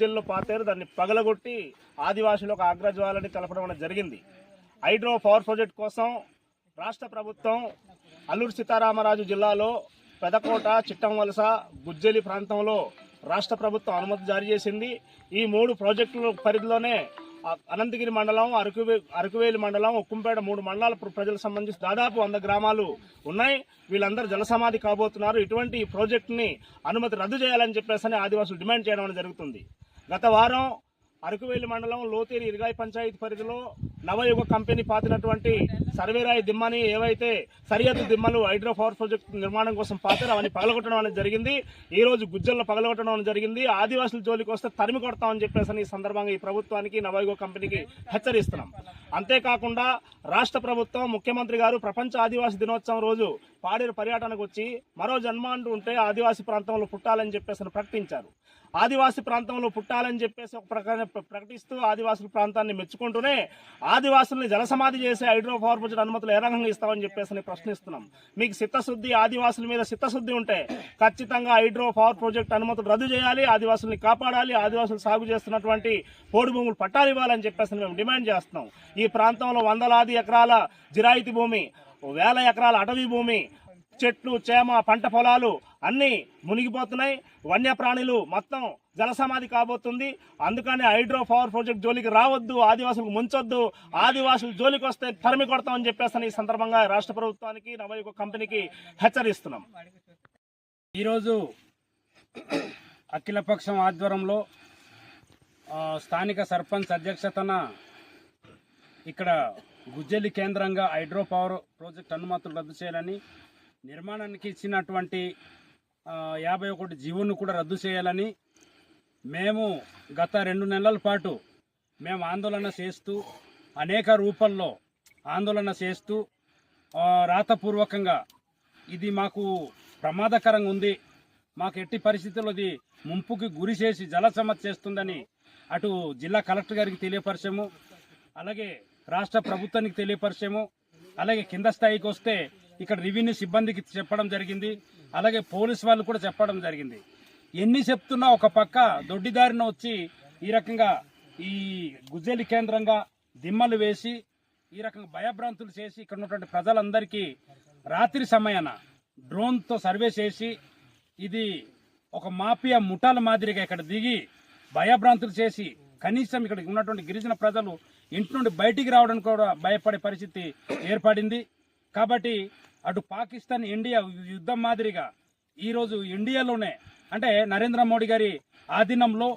జిల్లాలో పాతారు దాన్ని పగలగొట్టి ఆదివాసులకు ఆగ్రజ్వాలని తెలపడం అనేది జరిగింది. హైడ్రో పవర్ ప్రాజెక్ట్ కోసం రాష్ట్ర ప్రభుత్వం అల్లూరు సీతారామరాజు జిల్లాలో పెదకోట చిట్టంవలస గుజ్జలి ప్రాంతంలో రాష్ట్ర ప్రభుత్వం అనుమతి జారీ చేసింది. ఈ మూడు ప్రాజెక్టుల పరిధిలోనే అనంతగిరి మండలం అరకువే అరకువేలి మండలం ఉక్కుంపేట మూడు మండలాల ప్రజలకు సంబంధించి దాదాపు వంద గ్రామాలు ఉన్నాయి. వీళ్ళందరూ జలసమాధి కాబోతున్నారు. ఇటువంటి ఈ ప్రాజెక్టుని అనుమతి రద్దు చేయాలని చెప్పేసి ఆదివాసులు డిమాండ్ చేయడం జరుగుతుంది. గత వారం అరకువేలి మండలం లోతేరి ఇరిగాయి పంచాయతీ పరిధిలో నవయుగ కంపెనీ పాతినటువంటి సర్వేరాయి దిమ్మని ఏవైతే సరిహద్దు దిమ్మలు హైడ్రో పవర్ ప్రాజెక్టు నిర్మాణం కోసం పాతారో అవన్నీ పగలగొట్టడం అనేది జరిగింది. ఈ రోజు గుజ్జల్లో పగలగొట్టడం అనేది జరిగింది. ఆదివాసుల జోలికి వస్తే తరిమి కొడతామని చెప్పేసి ఈ సందర్భంగా ఈ ప్రభుత్వానికి నవయుగ కంపెనీకి హెచ్చరిస్తున్నాం. అంతేకాకుండా రాష్ట్ర ప్రభుత్వం ముఖ్యమంత్రి గారు ప్రపంచ ఆదివాసీ దినోత్సవం రోజు పాడేరు పర్యటనకు వచ్చి మరో జన్మ అంటూ ఉంటే ఆదివాసీ ప్రాంతంలో పుట్టాలని చెప్పేసి ప్రకటించారు. ఆదివాసీ ప్రాంతంలో పుట్టాలని చెప్పేసి ఒక ప్రకారం ప్రకటిస్తూ ఆదివాసుల ప్రాంతాన్ని మెచ్చుకుంటూనే ఆదివాసుల్ని జలసమాధి చేసే హైడ్రో పవర్ ప్రాజెక్ట్ అనుమతులు ఏ రకంగా ఇస్తామని చెప్పేసి ప్రశ్నిస్తున్నాం. మీకు చిత్తశుద్ధి ఆదివాసుల మీద చిత్తశుద్ధి ఉంటే ఖచ్చితంగా హైడ్రో పవర్ ప్రాజెక్ట్ అనుమతులు రద్దు చేయాలి ఆదివాసుల్ని కాపాడాలి ఆదివాసులు సాగు చేస్తున్నటువంటి పోడు భూములు పట్టాలు ఇవ్వాలని చెప్పేసి మేము డిమాండ్ చేస్తున్నాం. ఈ ప్రాంతంలో వందలాది ఎకరాల జిరాయితీ భూమి వేల ఎకరాల అటవీ భూమి చెట్లు చేమ పంట పొలాలు అన్నీ మునిగిపోతున్నాయి. వన్యప్రాణులు మొత్తం జలసమాధి కాబోతుంది. అందుకని హైడ్రో పవర్ ప్రాజెక్ట్ జోలికి రావద్దు ఆదివాసులకు ముంచొద్దు. ఆదివాసులు జోలికి వస్తే తరిమి కొడతామని చెప్పేసి ఈ సందర్భంగా రాష్ట్ర ప్రభుత్వానికి నవయుగ కంపెనీకి హెచ్చరిస్తున్నాం. ఈరోజు అఖిలపక్షం ఆధ్వర్యంలో స్థానిక సర్పంచ్ అధ్యక్షతన ఇక్కడ గుజ్జలి కేంద్రంగా హైడ్రో పవర్ ప్రాజెక్ట్ అనుమతులు రద్దు చేయాలని నిర్మాణానికి ఇచ్చినటువంటి యాభై ఒకటి జీవోను కూడా రద్దు చేయాలని మేము గత రెండు నెలల పాటు మేము ఆందోళన చేస్తూ అనేక రూపంలో ఆందోళన చేస్తూ రాతపూర్వకంగా ఇది మాకు ప్రమాదకరంగా ఉంది. మాకు ఎట్టి పరిస్థితుల్లో ఇది ముంపుకి గురి చేసి జల చేస్తుందని అటు జిల్లా కలెక్టర్ గారికి తెలియపరిచాము. అలాగే రాష్ట్ర ప్రభుత్వానికి తెలియపరిచాము. అలాగే కింద స్థాయికి వస్తే ఇక్కడ రెవెన్యూ సిబ్బందికి చెప్పడం జరిగింది. అలాగే పోలీస్ వాళ్ళు కూడా చెప్పడం జరిగింది. ఎన్ని చెప్తున్నా ఒక పక్క దొడ్డిదారిన వచ్చి ఈ రకంగా ఈ గుజ్జలి కేంద్రంగా దిమ్మలు వేసి ఈ రకంగా భయభ్రాంతులు చేసి ఇక్కడ ఉన్నటువంటి ప్రజలందరికీ రాత్రి సమయాన డ్రోన్తో సర్వే చేసి ఇది ఒక మాఫియా ముఠాల మాదిరిగా ఇక్కడ దిగి భయభ్రాంతులు చేసి కనీసం ఇక్కడ ఉన్నటువంటి గిరిజన ప్రజలు ఇంటి నుండి బయటికి రావడానికి కూడా భయపడే పరిస్థితి ఏర్పడింది. కాబట్టి అటు పాకిస్తాన్ ఇండియా యుద్ధం మాదిరిగా ఈరోజు ఇండియాలోనే అంటే నరేంద్ర మోడీ గారి ఆధీనంలో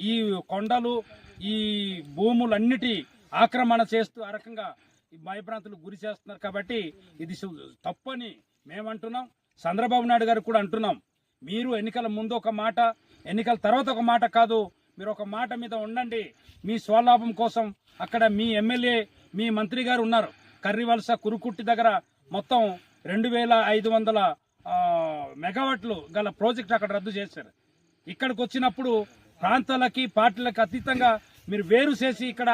ఈ కొండలు ఈ భూములన్నిటి ఆక్రమణ చేస్తూ ఆ రకంగా ఈ భయభ్రాంతులకు గురి చేస్తున్నారు కాబట్టి ఇది తప్పని మేమంటున్నాం. చంద్రబాబు నాయుడు గారు కూడా అంటున్నాం. మీరు ఎన్నికల ముందు ఒక మాట ఎన్నికల తర్వాత ఒక మాట కాదు మీరు ఒక మాట మీద ఉండండి. మీ స్వలాభం కోసం అక్కడ మీ ఎమ్మెల్యే మీ మంత్రి గారు ఉన్నారు. కర్రివలస కురుకుట్టి దగ్గర మొత్తం రెండు వేల ఐదు వందల మెగావాట్లు గల ప్రాజెక్ట్ అక్కడ రద్దు చేశారు. ఇక్కడికి వచ్చినప్పుడు ప్రాంతాలకి పార్టీలకు అతీతంగా మీరు వేరు చేసి ఇక్కడ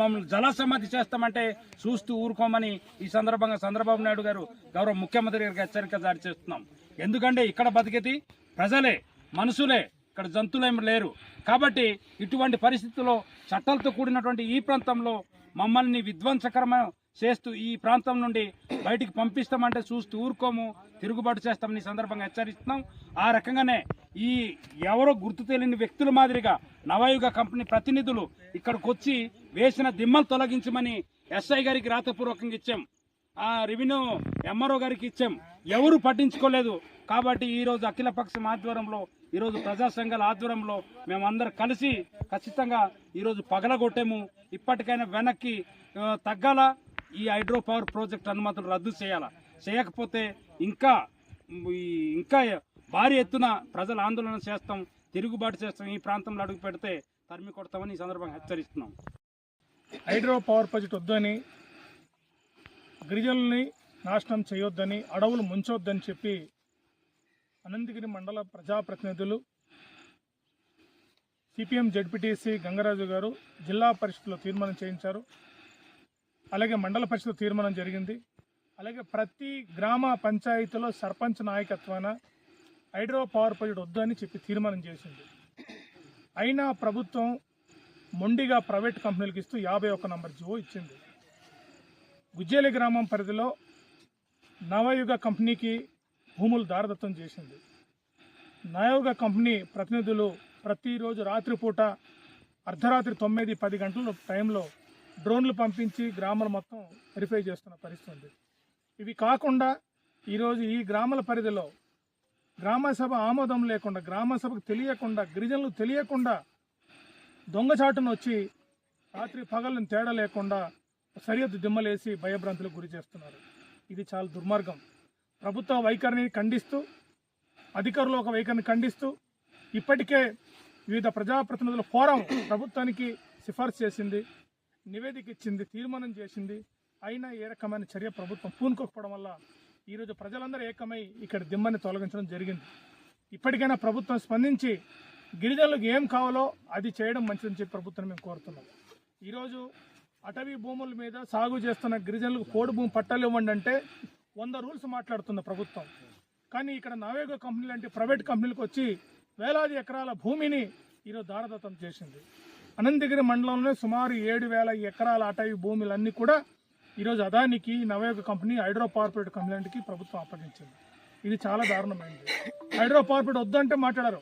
మమ్మల్ని జలసమాధి చేస్తామంటే చూస్తూ ఊరుకోమని ఈ సందర్భంగా చంద్రబాబు నాయుడు గారు గౌరవ ముఖ్యమంత్రి గారికి హెచ్చరిక జారీ చేస్తున్నాం. ఎందుకంటే ఇక్కడ బతికేది ప్రజలే మనుషులే ఇక్కడ జంతువులేమి లేరు. కాబట్టి ఇటువంటి పరిస్థితుల్లో చట్టాలతో కూడినటువంటి ఈ ప్రాంతంలో మమ్మల్ని విధ్వంసకరమైన చేస్తూ ఈ ప్రాంతం నుండి బయటికి పంపిస్తామంటే చూస్తూ ఊరుకోము తిరుగుబాటు చేస్తామని సందర్భంగా హెచ్చరిస్తున్నాం. ఆ రకంగానే ఈ ఎవరో గుర్తు తెలియని వ్యక్తుల మాదిరిగా నవయుగ కంపెనీ ప్రతినిధులు ఇక్కడికి వచ్చి వేసిన దిమ్మలు తొలగించమని ఎస్ఐ గారికి రాతపూర్వకంగా ఇచ్చాం. ఆ రెవెన్యూ ఎంఆర్ఓ గారికి ఇచ్చాం. ఎవరు పట్టించుకోలేదు. కాబట్టి ఈరోజు అఖిలపక్షం ఆధ్వర్యంలో ఈరోజు ప్రజా సంఘాల ఆధ్వర్యంలో మేమందరం కలిసి ఖచ్చితంగా ఈరోజు పగలగొట్టాము. ఇప్పటికైనా వెనక్కి తగ్గాల? ఈ హైడ్రో పవర్ ప్రాజెక్ట్ అనుమతులు రద్దు చేయాలా. చేయకపోతే ఇంకా ఇంకా భారీ ఎత్తున ప్రజలు ఆందోళన చేస్తాం తిరుగుబాటు చేస్తాం ఈ ప్రాంతంలో అడుగు పెడితే తరిమి కొడతామని ఈ సందర్భంగా హెచ్చరిస్తున్నాం. హైడ్రో పవర్ ప్రాజెక్ట్ వద్దని గిరిజనుల్ని నాశనం చేయొద్దని అడవులు ముంచొద్దని చెప్పి అనంతగిరి మండల ప్రజాప్రతినిధులు సిపిఎం జడ్పీటీసీ గంగరాజు గారు జిల్లా పరిషత్లో తీర్మానం చేయించారు. అలాగే మండల పరిషత్ తీర్మానం జరిగింది. అలాగే ప్రతి గ్రామ పంచాయతీలో సర్పంచ్ నాయకత్వాన హైడ్రో పవర్ ప్రాజెక్ట్ వద్దు అని చెప్పి తీర్మానం చేసింది. అయినా ప్రభుత్వం మొండిగా ప్రైవేట్ కంపెనీలకు ఇస్తూ యాభై ఒక్క నంబర్ జివో ఇచ్చింది. గుజ్జేలి గ్రామం పరిధిలో నవయుగ కంపెనీకి భూములు దారదత్తం చేసింది. నవయుగ కంపెనీ ప్రతినిధులు ప్రతిరోజు రాత్రిపూట అర్ధరాత్రి తొమ్మిది పది గంటల టైంలో డ్రోన్లు పంపించి గ్రామాలు మొత్తం వెరిఫై చేస్తున్న పరిస్థితి ఉంది. ఇవి కాకుండా ఈరోజు ఈ గ్రామాల పరిధిలో గ్రామసభ ఆమోదం లేకుండా గ్రామసభకు తెలియకుండా గిరిజనులు తెలియకుండా దొంగచాటును వచ్చి రాత్రి పగలను తేడా లేకుండా సరిహద్దు దిమ్మలేసి భయభ్రాంతులకు గురి చేస్తున్నారు. ఇది చాలా దుర్మార్గం. ప్రభుత్వ వైఖరిని ఖండిస్తూ అధికారులు ఒక వైఖరిని ఖండిస్తూ ఇప్పటికే వివిధ ప్రజాప్రతినిధుల ఫోరం ప్రభుత్వానికి సిఫార్సు చేసింది. నివేదిక ఇచ్చింది తీర్మానం చేసింది. అయినా ఏ రకమైన చర్య ప్రభుత్వం పూనుకోకపోవడం వల్ల ఈరోజు ప్రజలందరూ ఏకమై ఇక్కడ దిమ్మని తొలగించడం జరిగింది. ఇప్పటికైనా ప్రభుత్వం స్పందించి గిరిజనులకు ఏం కావాలో అది చేయడం మంచిదని చెప్పి ప్రభుత్వం మేము కోరుతున్నాం. ఈరోజు అటవీ భూముల మీద సాగు చేస్తున్న గిరిజనులకు పోడు భూమి పట్టాలు ఇవ్వండి అంటే వంద రూల్స్ మాట్లాడుతుంది ప్రభుత్వం. కానీ ఇక్కడ నవేగ కంపెనీ లాంటి ప్రైవేట్ కంపెనీలకు వచ్చి వేలాది ఎకరాల భూమిని ఈరోజు దారదత్తం చేసింది. అనంతగిరి మండలంలో సుమారు ఏడు వేల ఎకరాల అటవీ భూములన్నీ కూడా ఈరోజు అదానికి నవయోగ కంపెనీ హైడ్రో పవర్ కంప్లైంట్కి ప్రభుత్వం అప్పగించింది. ఇది చాలా దారుణమైంది. హైడ్రో పవర్ వద్దంటే మాట్లాడారు.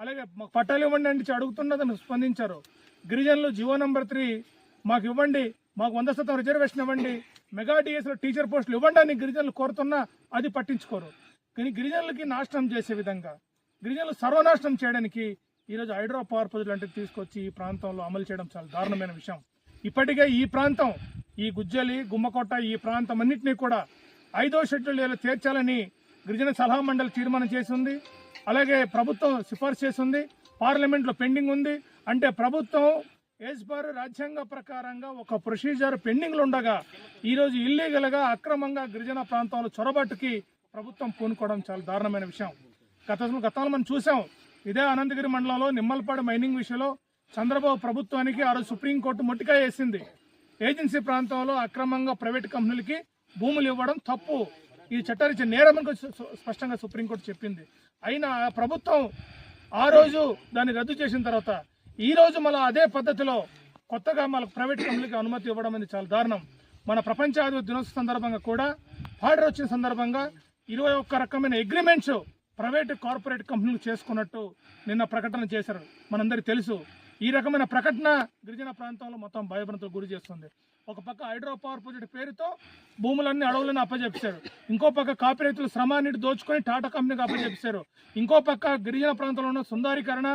అలాగే మాకు పట్టాలు ఇవ్వండి అంటే అడుగుతున్నదని స్పందించారు. గిరిజనులు జివో నెంబర్ త్రీ మాకు ఇవ్వండి మాకు వంద శాతం రిజర్వేషన్ ఇవ్వండి మెగా డిఎస్లో టీచర్ పోస్టులు ఇవ్వండి అని గిరిజనులు కోరుతున్నా అది పట్టించుకోరు. కానీ గిరిజనులకి నాశనం చేసే విధంగా గిరిజనులు సర్వనాశనం చేయడానికి ఈరోజు హైడ్రో పవర్ ప్రాజెక్ట్ లాంటివి తీసుకొచ్చి ఈ ప్రాంతంలో అమలు చేయడం చాలా దారుణమైన విషయం. ఇప్పటికే ఈ ప్రాంతం ఈ గుజ్జలి గుమ్మకోట ఈ ప్రాంతం అన్నింటినీ కూడా ఐదో షెడ్యూల్ చేర్చాలని గిరిజన సలహా మండలి తీర్మానం చేసింది. అలాగే ప్రభుత్వం సిఫార్సు చేసింది. పార్లమెంట్లో పెండింగ్ ఉంది. అంటే ప్రభుత్వం యాజ్ పర్ రాజ్యాంగ ప్రకారంగా ఒక ప్రొసీజర్ పెండింగ్లో ఉండగా ఈరోజు ఇల్లీగల్గా అక్రమంగా గిరిజన ప్రాంతంలో చొరబాటుకి ప్రభుత్వం పూనుకోవడం చాలా దారుణమైన విషయం. గత గతంలో మనం చూసాం ఇదే అనంతగిరి మండలంలో నిమ్మలపాడు మైనింగ్ విషయంలో చంద్రబాబు ప్రభుత్వానికి ఆ రోజు సుప్రీంకోర్టు మొట్టికాయ వేసింది. ఏజెన్సీ ప్రాంతంలో అక్రమంగా ప్రైవేట్ కంపెనీలకి భూములు ఇవ్వడం తప్పు. ఈ చట్టారీత్యా నేరమని స్పష్టంగా సుప్రీంకోర్టు చెప్పింది. అయినా ఆ ప్రభుత్వం ఆ రోజు దాన్ని రద్దు చేసిన తర్వాత ఈ రోజు మళ్ళీ అదే పద్ధతిలో కొత్తగా మళ్ళీ ప్రైవేట్ కంపెనీకి అనుమతి ఇవ్వడం అనేది చాలా దారుణం. మన ప్రపంచ దినోత్సవ సందర్భంగా కూడా పాడర్ వచ్చిన సందర్భంగా ఇరవై ఒక్క రకమైన అగ్రిమెంట్స్ ప్రైవేటు కార్పొరేట్ కంపెనీలు చేసుకున్నట్టు నిన్న ప్రకటన చేశారు. మనందరికీ తెలుసు. ఈ రకమైన ప్రకటన గిరిజన ప్రాంతంలో మొత్తం భయభ్రంతులు గురి చేస్తుంది. ఒక పక్క హైడ్రో పవర్ ప్రాజెక్ట్ పేరుతో భూములన్నీ అడవులను అప్పజెప్పారు. ఇంకో పక్క కాపీ రైతులు శ్రమాన్ని దోచుకొని టాటా కంపెనీకి అప్పజెప్పారు. ఇంకో పక్క గిరిజన ప్రాంతంలో ఉన్న సుందరీకరణ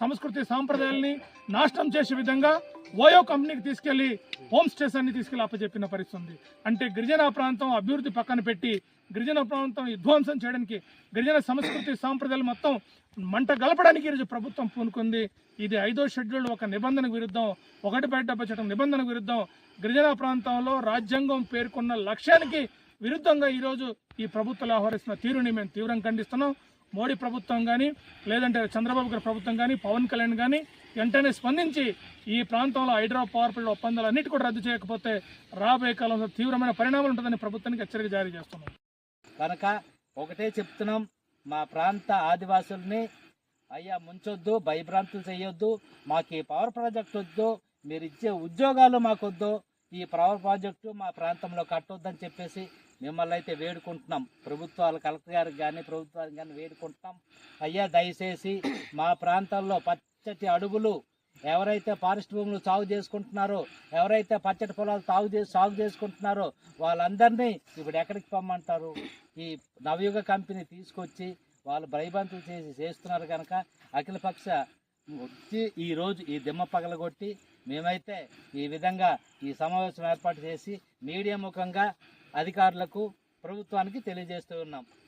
సంస్కృతి సాంప్రదాయాల్ని నాశనం చేసే విధంగా ఓయో కంపెనీకి తీసుకెళ్ళి హోమ్ స్టేస్ అన్ని తీసుకెళ్ళి అప్పచెప్పిన పరిస్థితి ఉంది. అంటే గిరిజన ప్రాంతం అభివృద్ధి పక్కన పెట్టి గిరిజన ప్రాంతం విధ్వంసం చేయడానికి గిరిజన సంస్కృతి సాంప్రదాయాలు మొత్తం మంట గలపడానికి ఈరోజు ప్రభుత్వం పూనుకుంది. ఇది ఐదో షెడ్యూల్ ఒక నిబంధనకు విరుద్ధం. ఒకటి బయట డెబ్బై చట్టం నిబంధనకు విరుద్ధం. గిరిజన ప్రాంతంలో రాజ్యాంగం పేర్కొన్న లక్ష్యానికి విరుద్ధంగా ఈరోజు ఈ ప్రభుత్వాలు ఆహ్వానిస్తున్న తీరుని మేము తీవ్రంగా ఖండిస్తున్నాం. మోడీ ప్రభుత్వం కానీ లేదంటే చంద్రబాబు గారి ప్రభుత్వం కానీ పవన్ కళ్యాణ్ కానీ వెంటనే స్పందించి ఈ ప్రాంతంలో హైడ్రో పవర్ ప్లాంట్ ఒప్పందాలు అన్నిటి కూడా రద్దు చేయకపోతే రాబోయే కాలంలో తీవ్రమైన పరిణామాలు ఉంటుందని ప్రభుత్వానికి హెచ్చరిక జారీ చేస్తున్నాం. కనుక ఒకటే చెప్తున్నాం మా ప్రాంత ఆదివాసుల్ని అయ్యా ముంచొద్దు భయభ్రాంతులు చేయొద్దు మాకు ఈ పవర్ ప్రాజెక్ట్ వద్దు మీరు ఇచ్చే ఉద్యోగాలు మాకొద్దు ఈ పవర్ ప్రాజెక్టు మా ప్రాంతంలో కట్టొద్దని చెప్పేసి మిమ్మల్ని అయితే వేడుకుంటున్నాం. ప్రభుత్వాలు కలెక్టర్ గారికి కానీ ప్రభుత్వానికి కానీ వేడుకుంటున్నాం. అయ్యా దయచేసి మా ప్రాంతాల్లో పచ్చటి అడవులు ఎవరైతే ఫారెస్ట్ భూములు సాగు చేసుకుంటున్నారో ఎవరైతే పచ్చటి పొలాలు సాగు చేసి సాగు చేసుకుంటున్నారో వాళ్ళందరినీ ఇప్పుడు ఎక్కడికి పొమ్మంటారు ఈ నవయుగ కంపెనీ తీసుకొచ్చి వాళ్ళు భయబంతులు చేసి చేస్తున్నారు కనుక అఖిలపక్ష వచ్చి ఈ రోజు ఈ దిమ్మ పగలగొట్టి మేమైతే ఈ విధంగా ఈ సమావేశం ఏర్పాటు చేసి మీడియా ముఖంగా అధికారులకు ప్రభుత్వానికి తెలియజేస్తూ ఉన్నాం.